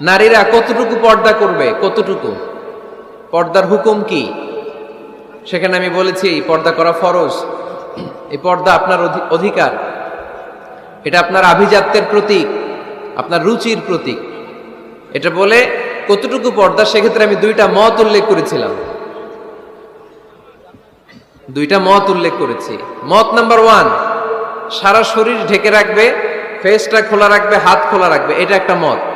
নারীরা কতটুকু পর্দা করবে? কতটুকু? পর্দার হুকুম কি? সেখানে আমি বলেছি পর্দা করা ফরজ। এই পর্দা আপনার অধি- অধিকার। এটা আপনার আভিজাত্যের প্রতীক, আপনার রুচির প্রতীক। এটা বলে কতটুকু পর্দা, সেক্ষেত্রে আমি দুইটা মত উল্লেখ করেছিলাম। দুইটা মত উল্লেখ করেছি। মত নাম্বার ওয়ান, সারা শরীর ঢেকে রাখবে ফেসটা খোলা রাখবে, হাত খোলা রাখবে। এটা একটা মত।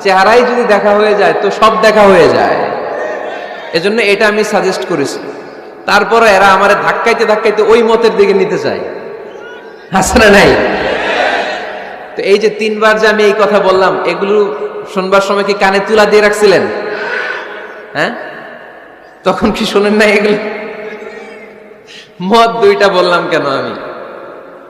চেহারাই যদি দেখা হয়ে যায়, তো সব দেখা হয়ে যায়। এজন্য এটা আমি সাজেস্ট করেছি। তারপরে এরা আমার ধাক্কাইতে ধাক্কাইতে ওই মতের দিকে নিতে চায়। আছে না নাই? তো এই যে তিনবার যে আমি এই কথা বললাম, এগুলো শুনবার সময় কি কানে তুলা দিয়ে রাখছিলেন? হ্যাঁ? তখন কি শোনেন না এগুলো? মত দুইটা বললাম কেন আমি?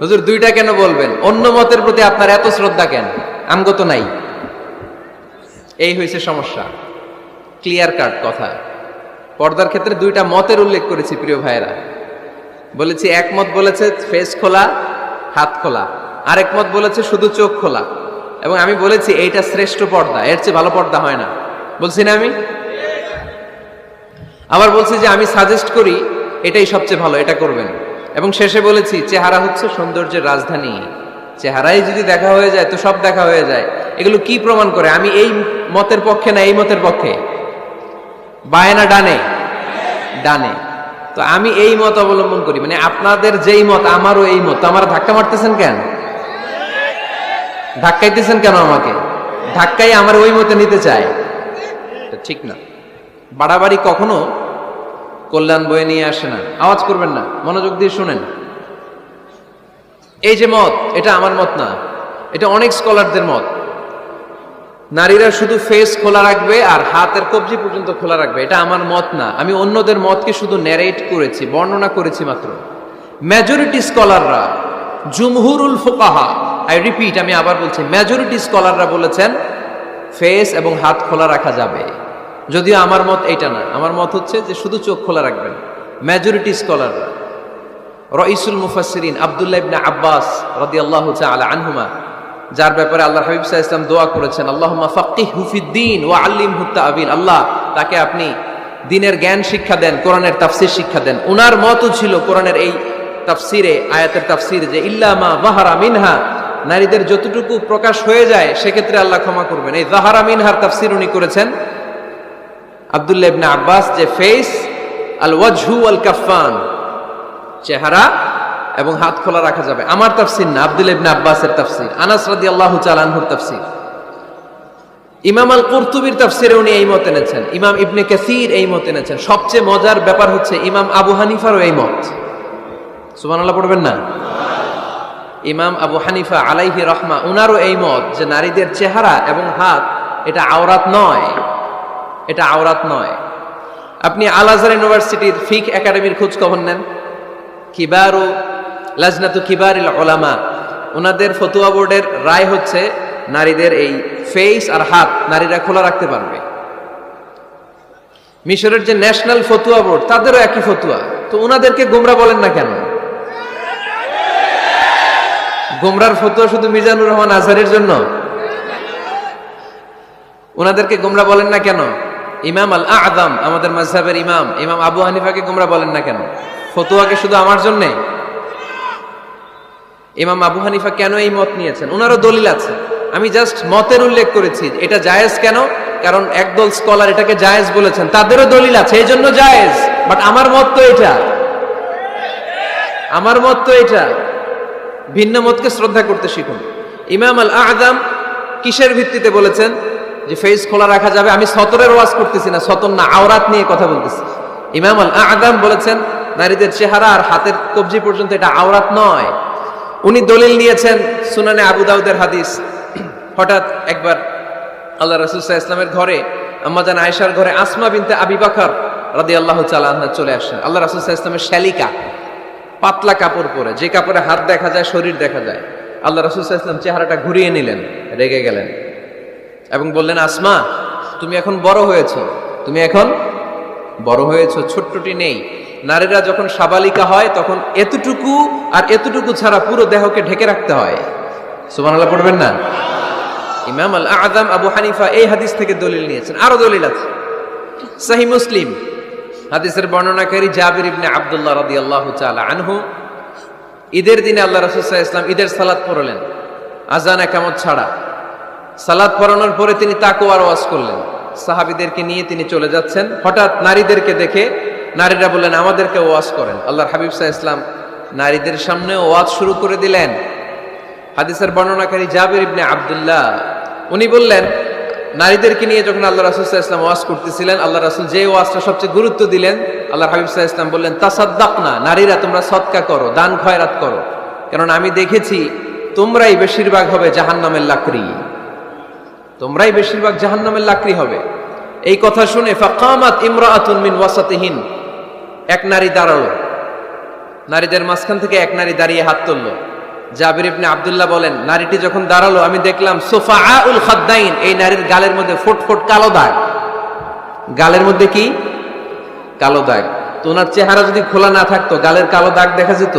হুজুর, দুইটা কেন বলবেন? অন্য মতের প্রতি আপনার এত শ্রদ্ধা কেন? আমগত নাই। এই হয়েছে সমস্যা। ক্লিয়ার কাট কথা। পর্দার ক্ষেত্রে দুইটা মতের উল্লেখ করেছি প্রিয় ভাইয়েরা। বলেছি এক মত বলেছে ফেস খোলা, হাত খোলা। আরেক মত বলেছে শুধু চোখ খোলা। এবং আমি বলেছি এইটা শ্রেষ্ঠ পর্দা, এর চেয়ে ভালো পর্দা হয় না। বলছি না আমি? আবার বলছি যে আমি সাজেস্ট করি এটাই সবচেয়ে ভালো, এটা করবেন। এবং শেষে বলেছি, চেহারা হচ্ছে সৌন্দর্যের রাজধানী। চেহারাই যদি দেখা হয়ে যায়, তো সব দেখা হয়ে যায়। এগুলো কি প্রমাণ করে? আমি এই মতের পক্ষে না এই মতের পক্ষে? বায় না ডানে? ডানে। তো আমি এই মত অবলম্বন করি। মানে আপনাদের যেই মত, আমারও এই মত। আমার ধাক্কা মারতেছেন কেন? ধাক্কাইতেছেন কেন আমাকে? ধাক্কাই আমার ওই মতে নিতে চায়। ঠিক না। বাড়াবাড়ি কখনো কল্যাণ বয়ে নিয়ে আসে না। আওয়াজ করবেন না। মনোযোগ দিয়ে শুনেন। এই যে মত, এটা আমার মত না। এটা অনেক স্কলারদের মত। নারীরা শুধু ফেস খোলা রাখবে আর হাতের কবজি পর্যন্ত খোলা রাখবে। এটা আমার মত না। আমি অন্যদের মতকে শুধু ন্যারেট করেছি, বর্ণনা করেছি মাত্র। মেজরিটি স্কলাররা জুমহুরুল ফোকাহা আই রিপিট আমি আবার বলছি মেজরিটি স্কলাররা বলেছেন ফেস এবং হাত খোলা রাখা যাবে। যদিও আমার মত এইটা না। আমার মত হচ্ছে যে শুধু চোখ খোলা রাখবেন। মেজরিটি স্কলাররা রইসুল মুফাসসিরিন আব্দুল্লাহ ইবনে আব্বাস রাদিয়াল্লাহু তাআলা আনহুমা যার ব্যাপারে আল্লাহ হাবিব আলাইহি ইসলাম দোয়া করেছেন, আল্লাহুম্মা ফাক্কিহু ফিদ্দিন ওয়া আল্লিমহু তা'বিল আল্লাহ, তাকে আপনি দিনের জ্ঞান শিক্ষা দেন, কোরআনের তাফসীর শিক্ষা দেন। উনার মতও ছিল কোরআনের এই তাফসিরে, আয়াতের তাফসির যে, ইল্লা মা যাহারা মিনহা। নারীদের যতটুকু প্রকাশ হয়ে যায়, সেক্ষেত্রে আল্লাহ ক্ষমা করবেন। এই যাহারা মিনহার তাফসির উনি করেছেন, আব্দুল্লাহ ইবনে আব্বাস যে ফেস আল ওয়াজহু আল কাফান চেহারা এবং হাত খোলা রাখা যাবে। আমার তাফসির না, আব্দুল ইবনে আব্বাসের তাফসির, আনাস রাদিয়াল্লাহু তাআলা আনহুর তাফসির। ইমাম আল কুরতুবির তাফসিরে উনি এই মত এনেছেন, ইমাম ইবনে কাসির এই মত এনেছেন। সবচেয়ে মজার ব্যাপার হচ্ছে ইমাম আবু হানিফারও এই মত। সুবহানাল্লাহ পড়বেন না? ইমাম আবু হানিফা আলাইহি রহমা, উনারও এই মত যে নারীদের চেহারা এবং হাত, এটা আওরাত নয়। এটা আওরাত নয়। আপনি আল আজহার ইউনিভার্সিটির ফিক একাডেমির খোঁজ খবর নেন। কিবারু লাজনাতু কিবারিল ওলামা ওনাদের ফতুয়া বোর্ডের রায় হচ্ছে, নারীদের এই ফেস আর হাত নারীরা খোলা রাখতে পারবে। মিশরের যে ন্যাশনাল ফতুয়া বোর্ড, তাদেরও একই ফতুয়া। তো ওনাদেরকে গোমরা বলেন না কেন? গোমরার ফতুয়া শুধু মিজানুর রহমান আজহারের জন্য? ওনাদেরকে গোমরা বলেন না কেন? ইমাম আল আদম আমাদের মাঝহাবের ইমাম ইমাম আবু হানিফাকে গোমরা বলেন না কেন? ফতুয়াকে শুধু আমার জন্যে? ইমাম আবু হানিফা কেন এই মত নিয়েছেন? ওনারও দলিল আছে। আমি জাস্ট মতের উল্লেখ করেছি। এটা জায়েজ কেন? কারণ একদল স্কলার এটাকে জায়েজ বলেছেন। তাদেরও দলিল আছে। এই জন্য জায়েজ। বাট আমার মত তো এটা। আমার মত তো এটা। ভিন্ন মতকে শ্রদ্ধা করতে শিখুন। ইমাম আল আদম কিসের ভিত্তিতে বলেছেন? যে ফেস খোলা রাখা যাবে। আমি সতরের ওয়াজ করতেছি না। সতর না, আওরাত নিয়ে কথা বলতেছি। ইমাম আল আদম বলেছেন, নারীদের চেহারা আর হাতের কবজি পর্যন্ত এটা আওরাত নয়। উনি দলিল নিয়েছেন সুনানে আবু দাউদের হাদিস। হঠাৎ একবার আল্লাহ রসুল্লাহ ইসলামের ঘরে, আম্মাজান আয়েশার ঘরে আসমা বিনতে আবি বাকর রাদি আল্লাহ চালান্না চলে আসেন। আল্লাহ রসুল্লাহ ইসলামের শ্যালিকা, পাতলা কাপড় পরে, যে কাপড়ে হাত দেখা যায়, শরীর দেখা যায়, আল্লাহ রসুল্লাহ ইসলাম চেহারাটা ঘুরিয়ে নিলেন, রেগে গেলেন এবং বললেন, আসমা, তুমি এখন বড় হয়েছ, তুমি এখন বড় হয়েছ, ছোট্টটি নেই। নারীরা যখন সাবালিকা হয়, তখন এতটুকু আর এতটুকু ছাড়া পুরো দেহকে ঢেকে রাখতে হয়। সুমান আল্লাহ পড়বেন না? ইমাম আল আদম আবু হানিফা এই হাদিস থেকে দলিল নিয়েছেন। আরও দলিল আছে। সাহি মুসলিম। হাদিসের বর্ণনাকারী জাবির ইবনে আব্দুল্লাহ রাদিয়াল্লাহু তাআলা আনহু, ঈদের দিনে আল্লাহ রাসূল সাল্লাল্লাহু আলাইহি ওয়াসাল্লাম ঈদের সালাদ পড়লেন। আজান একামত ছাড়া। সালাদ পড়ানোর পরে তিনি তাকওয়ার ওয়াজ করলেন। সাহাবীদেরকে নিয়ে তিনি চলে যাচ্ছেন। হঠাৎ নারীদেরকে দেখে নারীরা বললেন, আমাদেরকে ওয়াজ করেন। আল্লাহর হাবিব সাল্লাল্লাহু ইসলাম নারীদের সামনে ওয়াজ শুরু করে দিলেন। হাদিসের বর্ণনাকারী জাবির ইবনে আবদুল্লাহ, উনি বললেন, নারীদেরকে নিয়ে যখন আল্লাহ রাসুল ইসলাম ওয়াজ করতেছিলেন আল্লাহ রাসুল যে ওয়াজটা সবচেয়ে গুরুত্ব দিলেন আল্লাহ হাবিব সাহা ইসলাম বললেন তাসাদ্দাক না নারীরা তোমরা সৎকা করো, দান খয়রাত করো। কারণ আমি দেখেছি, তোমরাই বেশিরভাগ হবে জাহান্নামের লাকড়ি। তোমরাই বেশিরভাগ জাহান্নামের লাকড়ি হবে। এই কথা শুনে ফাকামাত ইমরাআতুন মিন ওয়াসাতিহিন এক নারী দাঁড়াল। নারীদের মাঝখান থেকে এক নারী দাঁড়িয়ে হাত তুললো। জাবির ইবনে আবদুল্লাহ বলেন, নারীটি যখন দাঁড়াল, আমি দেখলাম সোফা উল খাদ্দাইন, এই নারীর গালের মধ্যে ফুট ফুট কালো দাগ। গালের মধ্যে কি? কালো দাগ। তো ওনার চেহারা যদি খোলা না থাকতো, গালের কালো দাগ দেখা যেত?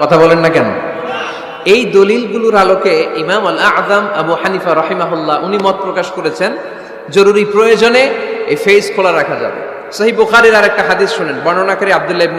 কথা বলেন না কেন? এই দলিলগুলোর আলোকে ইমাম আল আদম আবু হানিফা রহিমাহুল্লাহ, উনি মত প্রকাশ করেছেন, জরুরি প্রয়োজনে এই ফেস খোলা রাখা যাবে। সহি আর একটা হাদিস শুনেন বর্ণনাকারী আবদুল্লাহ ইবনে